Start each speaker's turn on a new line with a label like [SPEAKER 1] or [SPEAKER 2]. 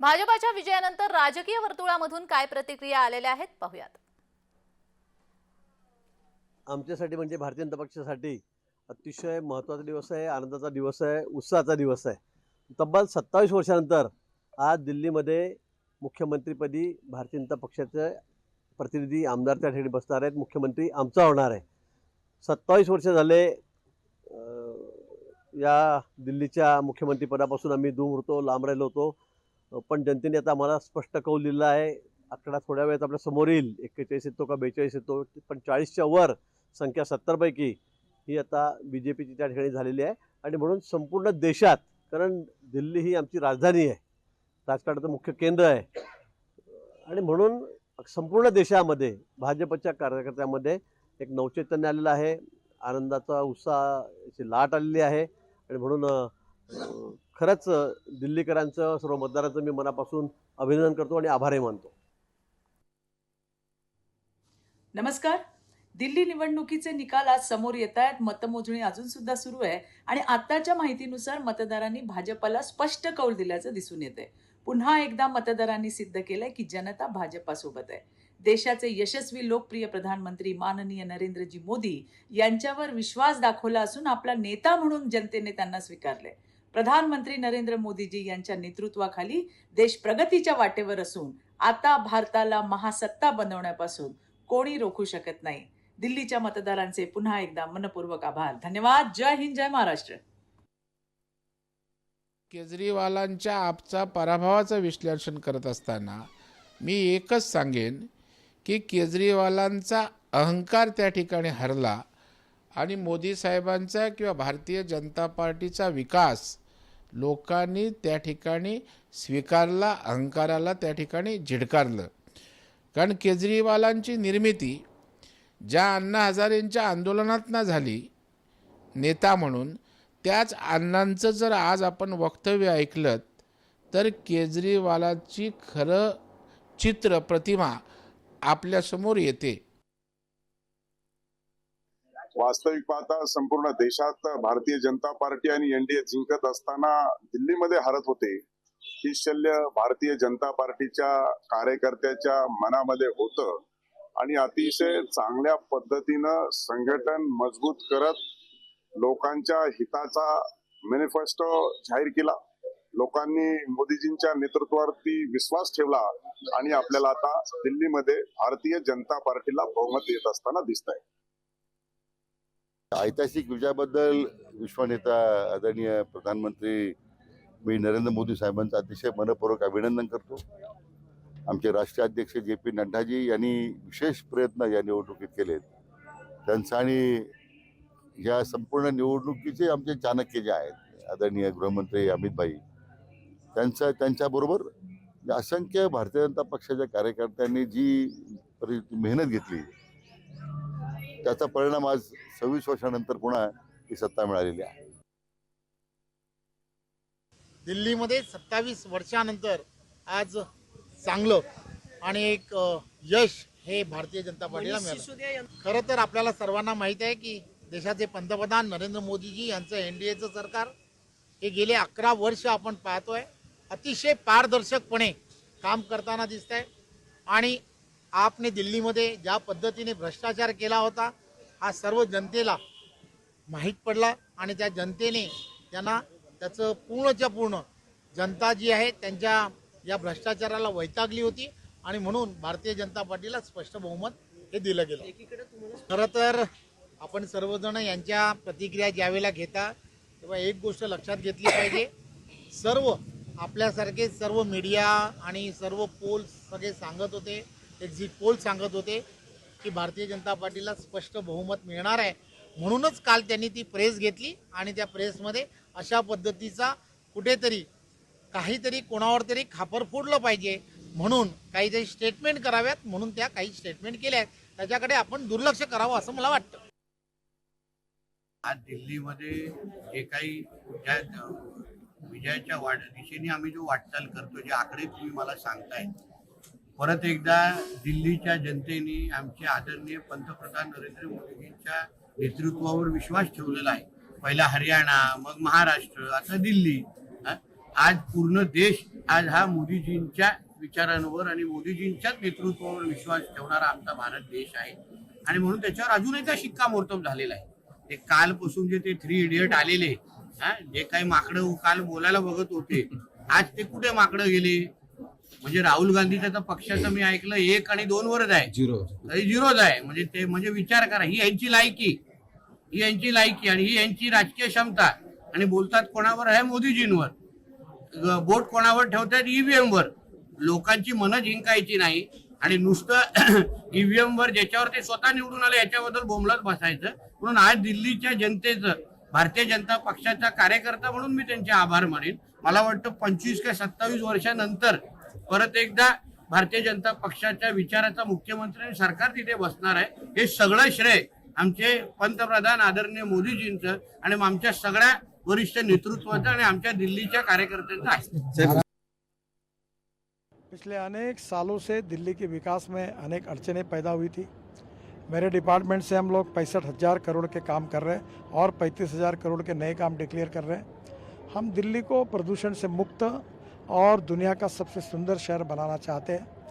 [SPEAKER 1] भाजपाच्या विजयानंतर राजकीय वर्तुळामधून काय प्रतिक्रिया आलेल्या आहेत पाहूयात.
[SPEAKER 2] आमच्यासाठी म्हणजे भारतीय जनता पक्षासाठी अतिशय महत्त्वाचा दिवस आहे आनंदाचा दिवस आहे उत्साहाचा दिवस आहे. तब्बल सत्तावीस वर्षानंतर आज दिल्लीमध्ये मुख्यमंत्रीपदी भारतीय जनता पक्षाचे प्रतिनिधी आमदार त्या ठिकाणी बसणार आहेत. मुख्यमंत्री आमचा होणार आहे. सत्तावीस वर्ष झाले या दिल्लीच्या मुख्यमंत्रीपदापासून आम्ही दूर होतो लांब राहिलो होतो. पण जनतेने आता आम्हाला स्पष्ट कौल दिला आहे. आकडा थोड्या वेळात आपल्यासमोर येईल. एक्केचाळीस येतो का बेचाळीस येतो? पण चाळीसच्या वर संख्या सत्तरपैकी ही आता बी जे पीची त्या ठिकाणी झालेली आहे. आणि म्हणून संपूर्ण देशात कारण दिल्ली ही आमची राजधानी आहे. राजकारणाचं मुख्य केंद्र आहे. आणि म्हणून संपूर्ण देशामध्ये भाजपच्या कार्यकर्त्यामध्ये एक नवचैतन्य आलेलं आहे. आनंदाचा उत्साहाची लाट आलेली आहे. आणि म्हणून खरंच दिल्लीकरांचं सर्व मतदारांचं मी मनापासून अभिनंदन करतो आणि आभारही मानतो.
[SPEAKER 3] नमस्कार. दिल्ली निवडणुकीचे निकाल आज समोर येत आहेत. मतमोजणी अजून सुद्धा सुरू आहे. आणि आताच्या माहितीनुसार मतदारांनी भाजपाला स्पष्ट कौल दिल्याचं दिसून येते पुन्हा एकदा मतदारांनी सिद्ध केलंय की जनता भाजपासोबत आहे. देशाचे यशस्वी लोकप्रिय प्रधानमंत्री माननीय नरेंद्रजी मोदी यांच्यावर विश्वास दाखवला असून आपला नेता म्हणून जनतेने त्यांना स्वीकारले प्रधानमंत्री नरेंद्र मोदीजी यांच्या नेतृत्वाखाली देश प्रगतीच्या वाटेवर असून आता भारताला महासत्ता बनवण्यापासून कोणी रोखू शकत नाही. दिल्लीच्या मतदारांचे पुन्हा एकदा मनपूर्वक आभार. धन्यवाद. जय हिंद जय महाराष्ट्र.
[SPEAKER 4] केजरीवालांच्या आपचा पराभवाचं विश्लेषण करत असताना मी एकच सांगेन की केजरीवालांचा अहंकार त्या ठिकाणी हरला आणि मोदी साहेबांचा किंवा भारतीय जनता पार्टीचा विकास लोकांनी त्या ठिकाणी स्वीकारला अहंकाराला त्या ठिकाणी झिडकारलं. कारण केजरीवालांची निर्मिती ज्या अण्णा हजारेंच्या आंदोलनातनं झाली नेता म्हणून त्याच अण्णांचं जर आज आपण वक्तव्य ऐकलं तर केजरीवालाची खरं चित्र प्रतिमा आपल्यासमोर येते.
[SPEAKER 5] वास्तविक पाहता संपूर्ण देशात भारतीय जनता पार्टी आणि एनडीए जिंकत असताना दिल्लीमध्ये हरत होते. ही शल्य भारतीय जनता पार्टीच्या कार्यकर्त्याच्या मनामध्ये होतं आणि अतिशय चांगल्या पद्धतीनं संघटन मजबूत करत लोकांच्या हिताचा मॅनिफेस्टो जाहीर केला. लोकांनी मोदीजींच्या नेतृत्वावरती विश्वास ठेवला आणि आपल्याला आता दिल्लीमध्ये भारतीय जनता पार्टीला बहुमत येत असताना दिसत आहे
[SPEAKER 6] ऐतिहासिक विजयाबद्दल विश्वनेता आदरणीय प्रधानमंत्री मी नरेंद्र मोदी साहेबांचं अतिशय मनपूर्वक अभिनंदन करतो. आमचे राष्ट्रीय अध्यक्ष जे पी नड्डाजी यांनी विशेष प्रयत्न या निवडणुकीत केलेत. त्यांचा आणि या संपूर्ण निवडणुकीचे आमचे चाणक्य जे आहेत आदरणीय गृहमंत्री अमित भाई त्यांचं त्यांच्याबरोबर असंख्य भारतीय जनता पक्षाच्या कार्यकर्त्यांनी जी मेहनत घेतली त्याचा परिणाम आज सव्वीस वर्षानंतर पुन्हा ही सत्ता मिळालेली आहे.
[SPEAKER 7] दिल्लीमध्ये सत्तावीस वर्षानंतर आज चांगलं आणि एक यश हे भारतीय जनता पार्टीला मिळालं. खरं तर आपल्याला सर्वांना माहीत आहे की देशाचे पंतप्रधान नरेंद्र मोदीजी यांचं एन डी एचं सरकार हे गेले अकरा वर्ष आपण पाहतोय. अतिशय पारदर्शकपणे काम करताना दिसत आहे आणि आपने दिल्लीमध्ये ज्या पद्धतीने भ्रष्टाचार केला होता हा सर्व जनतेला माहीत पडला आणि त्या जनतेने त्यांना त्याचं पूर्णच्या पूर्ण जनता जी आहे त्यांच्या या भ्रष्टाचाराला वैतागली होती आणि म्हणून भारतीय जनता पार्टीला स्पष्ट बहुमत हे दिलं गेलं. खरं तर आपण सर्वजण यांच्या प्रतिक्रिया ज्यावेळेला घेता तेव्हा एक गोष्ट लक्षात घेतली पाहिजे. सर्व आपल्यासारखे सर्व मीडिया आणि सर्व पोल सगळे सांगत होते एक्झिट पोल सांगत होते की भारतीय जनता पार्टीला स्पष्ट बहुमत मिळणार आहे. म्हणूनच काल त्यांनी ती प्रेस घेतली आणि त्या प्रेसमध्ये अशा पद्धतीचा कुठेतरी काहीतरी कोणावर तरी खापर फोडलं पाहिजे. म्हणून काहीतरी स्टेटमेंट कराव्यात म्हणून त्या काही स्टेटमेंट केल्या आहेत. त्याच्याकडे आपण दुर्लक्ष करावं असं मला वाटतं.
[SPEAKER 8] आज दिल्लीमध्ये जे काही विजयाच्या वाट दिशेने आम्ही जो वाटचाल करतो जे आकडे तुम्ही मला सांगताय परत एकदा दिल्लीच्या जनतेने आमचे आदरणीय पंतप्रधान नरेंद्र मोदींच्या नेतृत्वावर विश्वास ठेवलेला आहे. पहिला हरियाणा मग महाराष्ट्र आता दिल्ली. आज पूर्ण देश आज हा मोदीजींच्या विचारांवर आणि मोदीजींच्याच नेतृत्वावर विश्वास ठेवणारा आमचा भारत देश आहे. आणि म्हणून त्याच्यावर अजून एकदा शिक्कामोर्तब झालेला आहे. ते कालपासून जे ते थ्री इडियट आलेले हा? जे काही माकडं काल बोलायला बघत होते आज ते कुठे माकडं गेले? म्हणजे राहुल गांधीच्या तर पक्षाचं मी ऐकलं एक आणि दोन वरच आहे. झिरो. झिरोच आहे. म्हणजे ते म्हणजे विचार करा ही यांची लायकी. ही यांची लायकी आणि ही यांची राजकीय क्षमता. आणि बोलतात कोणावर आहे मोदीजींवर. बोट कोणावर ठेवतात? ईव्हीएम वर लोकांची मनं जिंकायची नाही. आणि नुसतं ईव्हीएम वर ज्याच्यावर ते स्वतः निवडून आले याच्याबद्दल बोंबलत बसायचं. म्हणून आज दिल्लीच्या जनतेचं भारतीय जनता पक्षाचा कार्यकर्ता म्हणून मी त्यांचे आभार मानेन. मला वाटतं पंचवीस का सत्तावीस वर्षानंतर परत एकदा भारतीय जनता पक्षाच्या विचाराचा मुख्यमंत्री आणि सरकार तिथे बसणार आहे. हे सगळं श्रेय आमचे पंतप्रधान आदरणीय मोदीजींचं आणि आमच्या सगळ्या वरिष्ठ नेतृत्वाचं आणि आमच्या दिल्लीच्या कार्यकर्त्यांचं आहे.
[SPEAKER 9] पिछले अनेक सालों से दिल्ली के विकास में अनेक अड़चनें पैदा हुई थी। मेरे डिपार्टमेंट से हम लोग पैंसठ हज़ार करोड़ के काम कर रहे हैं और पैंतीस हज़ार करोड़ के नए काम डिक्लेयर कर रहे हैं। हम दिल्ली को प्रदूषण से मुक्त और दुनिया का सबसे सुंदर शहर बनाना चाहते हैं।